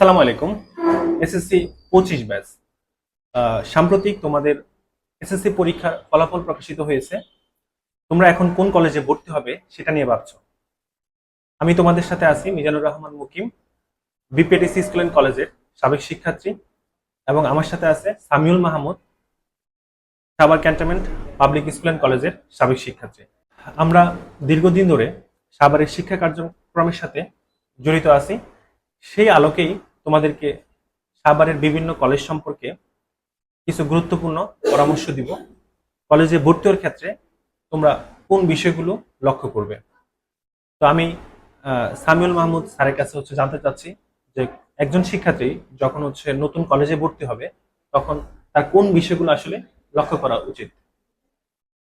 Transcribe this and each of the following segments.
আসসালামু আলাইকুম। এসএসসি পঁচিশ ব্যাচ। সাম্প্রতিক তোমাদের এসএসসি পরীক্ষার ফলাফল প্রকাশিত হয়েছে। তোমরা এখন কোন কলেজে ভর্তি হবে সেটা নিয়ে ভাবছ? আমি তোমাদের সাথে আছি Mizanur Rahman Mukim, BPATC school and কলেজের সাবেক শিক্ষার্থী এবং আমার সাথে আছে সামিউল মাহমুদ সাবার ক্যান্টনমেন্ট পাবলিক স্কুল অ্যান্ড কলেজের সাবেক শিক্ষার্থী। আমরা দীর্ঘদিন ধরে সাভারের শিক্ষা কার্যক্রমের সাথে জড়িত আছি। সেই আলোকেই তোমাদেরকে সাভারের বিভিন্ন কলেজ সম্পর্কে কিছু গুরুত্বপূর্ণ পরামর্শ দিব। কলেজে ভর্তি হওয়ার ক্ষেত্রে তোমরা কোন বিষয়গুলো লক্ষ্য করবে? তো আমি সামিউল মাহমুদ স্যারের কাছে হচ্ছে জানতে চাচ্ছি যে একজন শিক্ষার্থী যখন হচ্ছে নতুন কলেজে ভর্তি হবে, তখন তার কোন বিষয়গুলো আসলে লক্ষ্য করা উচিত?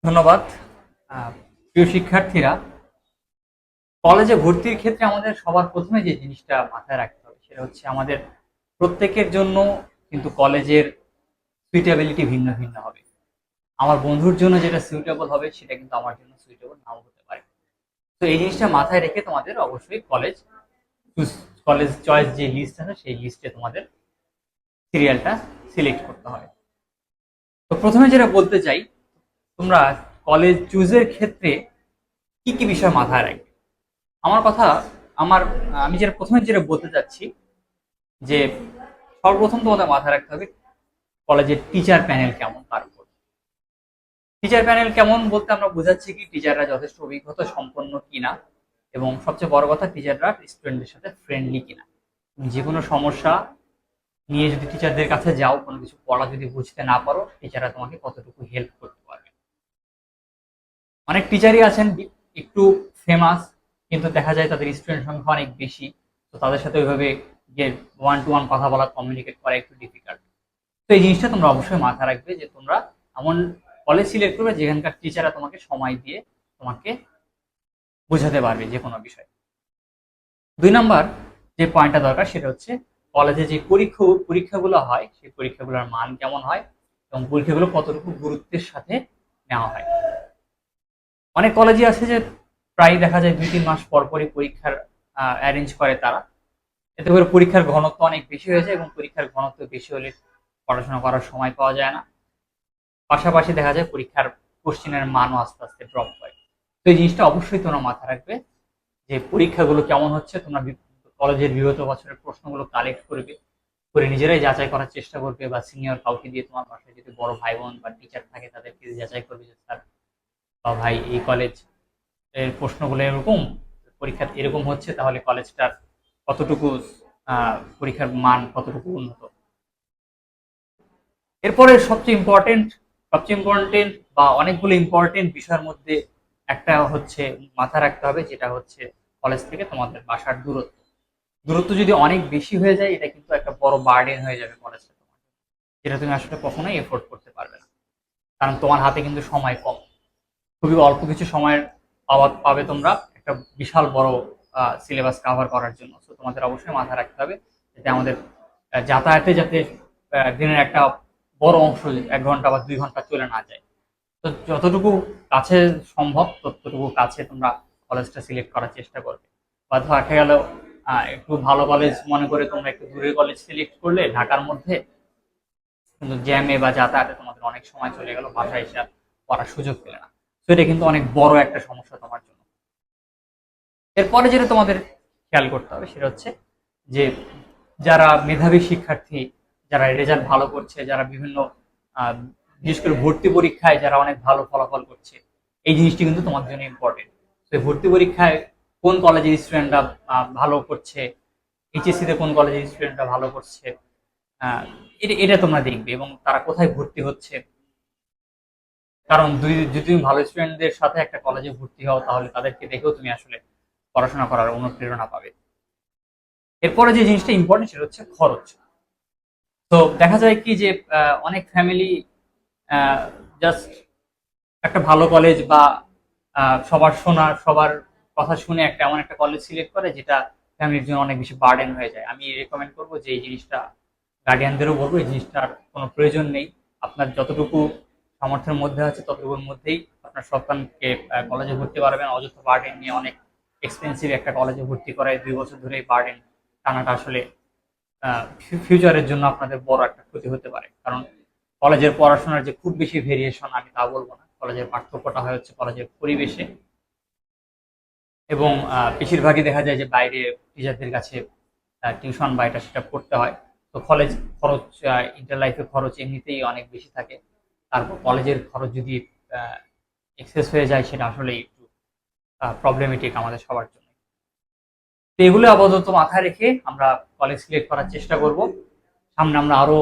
ধন্যবাদ। প্রিয় শিক্ষার্থীরা কলেজে ভর্তির ক্ষেত্রে আমাদের সবার প্রথমে যে জিনিসটা মাথায় রাখতে সেটা হচ্ছে আমাদের প্রত্যেকের জন্য কিন্তু কলেজের সুইটেবিলিটি ভিন্ন ভিন্ন হবে। আমার বন্ধুর জন্য যেটা সুইটেবল হবে, সেটা কিন্তু আমার জন্য সুইটেবল নাও হতে পারে। তো এই জিনিসটা মাথায় রেখে তোমাদের অবশ্যই কলেজ কলেজ চয়েস যে লিস্ট আছে, সেই লিস্টে তোমাদের সিরিয়ালটা সিলেক্ট করতে হবে। তো প্রথমে যেটা বলতে চাই, তোমরা কলেজ চুজের ক্ষেত্রে কি কি বিষয় মাথায় রাখবে? আমার কথা, আমার, আমি যেটা প্রথমে যেটা বলতে চাচ্ছি যে সর্বপ্রথম তোমাদের মাথায় রাখতে হবে, কলেজের টিচার প্যানেল কেমন তার উপর। টিচার প্যানেল কেমন বলতে আমরা বোঝাচ্ছি কি টিচাররা যথেষ্ট অভিজ্ঞতা সম্পন্ন কিনা এবং সবচেয়ে বড় কথা টিচাররা স্টুডেন্টদের সাথে ফ্রেন্ডলি কিনা। যে কোনো সমস্যা নিয়ে যদি টিচারদের কাছে যাও, কোনো কিছু পড়া যদি বুঝতে না পারো টিচাররা তোমাকে কতটুকু হেল্প করতে পারবে। অনেক টিচারই আছেন, একটু ফেমাস কিন্তু দেখা যায় তাদের স্টুডেন্ট সংখ্যা অনেক বেশি, তো তাদের সাথে ওইভাবে যে ওয়ান টু ওয়ান কথা বলা কমিউনিকেট করা একটু ডিফিকাল্ট তো এই জিনিসটা তোমরা অবশ্যই মাথায় রাখবে যে তোমরা এমন কলেজ সিলেক্ট করবে যেখানকার টিচাররা তোমাকে সময় দিয়ে তোমাকে বোঝাতে পারবে যে কোনো বিষয়। দুই নাম্বার যে পয়েন্টটা দরকার সেটা হচ্ছে কলেজে যে পরীক্ষা, পরীক্ষাগুলো হয়, সেই পরীক্ষাগুলোর মান কেমন হয় এবং পরীক্ষাগুলো কতটুকু গুরুত্বের সাথে নেওয়া হয়। অনেক কলেজে আছে যে প্রায় দেখা যায় দুই, তিন মাস পর পরই পরীক্ষার অ্যারেঞ্জ করে তারা। এতে করে পরীক্ষার ঘনত্ব অনেক বেশি হয়েছে এবং পরীক্ষার ঘনত্ব বেশি হলে পড়াশোনা করার সময় পাওয়া যায় না। পাশাপাশি দেখা যায় পরীক্ষার কোশ্চেনের মানও আস্তে আস্তে ড্রপ হয়। তো এই জিনিসটা অবশ্যই তোমরা মাথায় রাখবে যে পরীক্ষাগুলো কেমন হচ্ছে, তোমরা কলেজের বিগত বছরের প্রশ্নগুলো কালেক্ট করবে, করে নিজেরাই যাচাই করার চেষ্টা করবে বা সিনিয়র কাউকে দিয়ে তোমার বাসায় যদি বড় ভাই বোন বা টিচার থাকে তাদেরকে যাচাই করবে যে স্যার বা ভাই এই কলেজের প্রশ্নগুলো এরকম, পরীক্ষা এরকম হচ্ছে, তাহলে কলেজটার কতটুকু পরীক্ষার মান কতটুকু উন্নত। এরপরে সবচেয়ে ইম্পর্টেন্ট সবচেয়ে ইম্পর্টেন্ট বা অনেকগুলো ইম্পর্টেন্ট বিষয়ের মধ্যে একটা হচ্ছে মাথা রাখতে হবে, যেটা হচ্ছে কলেজ থেকে তোমাদের বাসার দূরত্ব। দূরত্ব যদি অনেক বেশি হয়ে যায়, এটা কিন্তু একটা বড় বার্ডেন হয়ে যাবে কলেজটা তোমার যেটা তুমি আসলে কখনোই এফোর্ড করতে পারবে না। কারণ তোমার হাতে কিন্তু সময় কম। খুবই অল্প কিছু সময়ের পাওয়া, পাবে তোমরা। একটা বিশাল বড় সিলেবাস কাভার করার জন্য। তো তোমাদের অবশ্যই মাথায় রাখতে হবে যাতে আমাদের যাতায়াতে যাতে দিনের একটা বড় অংশ এক ঘণ্টা বা দুই ঘণ্টা চলে না যায়। তো যতটুকু কাছে সম্ভব, ততটুকু কাছে তোমরা কলেজটা সিলেক্ট করার চেষ্টা করবে। বা দেখা গেল একটু ভালো কলেজ মনে করে তোমরা একটু দূরের কলেজ সিলেক্ট করলে, ঢাকার মধ্যে কিন্তু জ্যামে বা যাতায়াতে তোমাদের অনেক সময় চলে গেল, বাসায় এসে পড়ার সুযোগ পেলে না। তো এটা কিন্তু অনেক বড় একটা সমস্যা তোমার জন্য। এরপরে যেটা তোমাদের খেয়াল করতে হবে সেটা হচ্ছে যে যারা মেধাবী শিক্ষার্থী, যারা রেজাল্ট ভালো করছে, যারা বিভিন্ন বিশেষ করে ভর্তি পরীক্ষায় যারা অনেক ভালো ফলাফল করছে, এই জিনিসটি কিন্তু তোমার জন্য ইম্পর্টেন্ট তো ভর্তি পরীক্ষায় কোন কলেজের স্টুডেন্টরা ভালো করছে এইচএসসি তে কোন কলেজের স্টুডেন্টরা ভালো করছে এটা এটা তোমরা দেখবে এবং তারা কোথায় ভর্তি হচ্ছে। কারণ দুই, যদি তুমি ভালো স্টুডেন্টদের সাথে একটা কলেজে ভর্তি হও, তাহলে তাদেরকে দেখেও তুমি আসলে পড়াশোনা করার অনুপ্রেরণা পাবে। এরপরে যে জিনিসটা ইম্পর্টেন্ট সেটা হচ্ছে খরচ। তো দেখা যায় কি যে অনেক ফ্যামিলি জাস্ট একটা ভালো কলেজ বা সবার শোনা, সবার কথা শুনে একটা এমন একটা কলেজ সিলেক্ট করে যেটা ফ্যামিলির জন্য অনেক বেশি বার্ডেন হয়ে যায়। আমি রেকমেন্ড করব যে এই জিনিসটা গার্ডিয়ানদেরও বলব, এই জিনিসটার কোনো প্রয়োজন নেই। আপনার যতটুকু সামর্থ্যের মধ্যে আছে ততটুকুর মধ্যেই আপনার সন্তানকে কলেজে ভর্তি পারবেন অযথা বার্ডেন নিয়ে অনেক এক্সপেন্সিভ একটা কলেজে ভর্তি করায় দুই বছর ধরে বার্ডেন টানাটা আসলে ফিউচারের জন্য আপনাদের বড় একটা ক্ষতি হতে পারে। কারণ কলেজের পড়াশোনার যে খুব বেশি ভেরিয়েশন আমি তা বলব না। কলেজের পার্থক্যটা হয় হচ্ছে কলেজের পরিবেশে। এবং বেশিরভাগই দেখা যায় যে বাইরে টিচারদের কাছে টিউশন বা এটা সেটা পড়তে হয়। তো কলেজ খরচ ইন্টার লাইফে খরচ এমনিতেই অনেক বেশি থাকে। তারপর কলেজের খরচ যদি এক্সেস হয়ে যায়, সেটা আসলে একটু প্রবলেমেটিক আমাদের সবার জন্য। তো এগুলো আপাতত মাথায় রেখে আমরা কলেজ সিলেক্ট করার চেষ্টা করব। সামনে আমরা আরও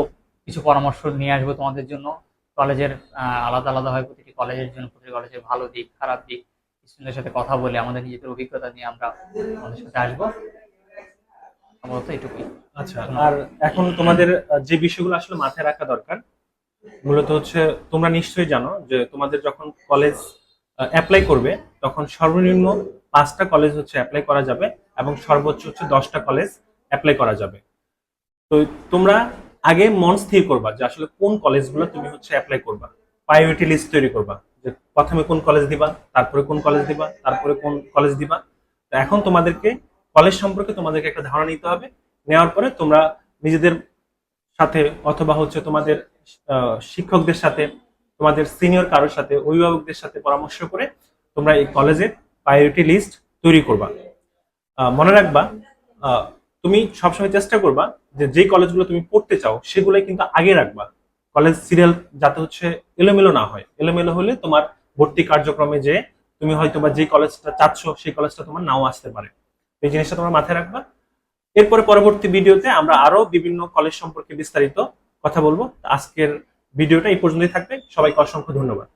কিছু পরামর্শ নিয়ে আসব তোমাদের জন্য। কলেজের আলাদা আলাদা হয় প্রতিটি কলেজের জন্য, প্রতিটি কলেজের ভালো দিক, খারাপ দিক। স্টুডেন্টের সাথে কথা বলে আমাদের নিজেদের অভিজ্ঞতা নিয়ে আমরা আমাদের সাথে আসব। আপাতত এটুকুই। আচ্ছা আর এখন তোমাদের যে বিষয়গুলো আসলে মাথায় রাখা দরকার, মূলত হচ্ছে তোমরা নিশ্চয়ই জানো যে তোমাদের যখন কলেজ অ্যাপ্লাই করবে তখন সর্বনিম্ন পাঁচটা কলেজ হচ্ছে অ্যাপ্লাই করা যাবে এবং সর্বোচ্চ হচ্ছে দশটা কলেজ অ্যাপ্লাই করা যাবে। তো তোমরা আগে মন স্থির করবা যে আসলে কোন কলেজগুলো তুমি হচ্ছে অ্যাপ্লাই করবা। প্রায়োরিটি লিস্ট তৈরি করবা যে প্রথমে কোন কলেজ দিবা, তারপরে কোন কলেজ দিবা, তারপরে কোন কলেজ দিবা। তো এখন তোমাদেরকে কলেজ সম্পর্কে তোমাদেরকে একটা ধারণা নিতে হবে। নেওয়ার পরে তোমরা নিজেদের সাথে অথবা হচ্ছে তোমাদের শিক্ষকদের সাথে, তোমাদের সিনিয়র কারোর সাথে, অভিভাবকদের সাথে পরামর্শ করে তোমরা এই কলেজের প্রায়োরিটি লিস্ট তৈরি করবা। মনে রাখবা তুমি সবসময় চেষ্টা করবা যে যেই কলেজগুলো তুমি পড়তে চাও সেগুলোই কিন্তু আগে রাখবা। কলেজ সিরিয়াল যাতে হচ্ছে এলোমেলো না হয়। এলোমেলো হলে তোমার ভর্তি কার্যক্রমে যে তুমি হয়তো বা যে কলেজটা চাচ্ছ সেই কলেজটা তোমার নাও আসতে পারে। এই জিনিসটা তোমরা মাথায় রাখবা। এরপরে পরবর্তী ভিডিওতে আমরা আরও বিভিন্ন কলেজ সম্পর্কে বিস্তারিত কথা বলব। আজকের ভিডিওটা এই পর্যন্তই থাকবে। সবাইকে অসংখ্য ধন্যবাদ।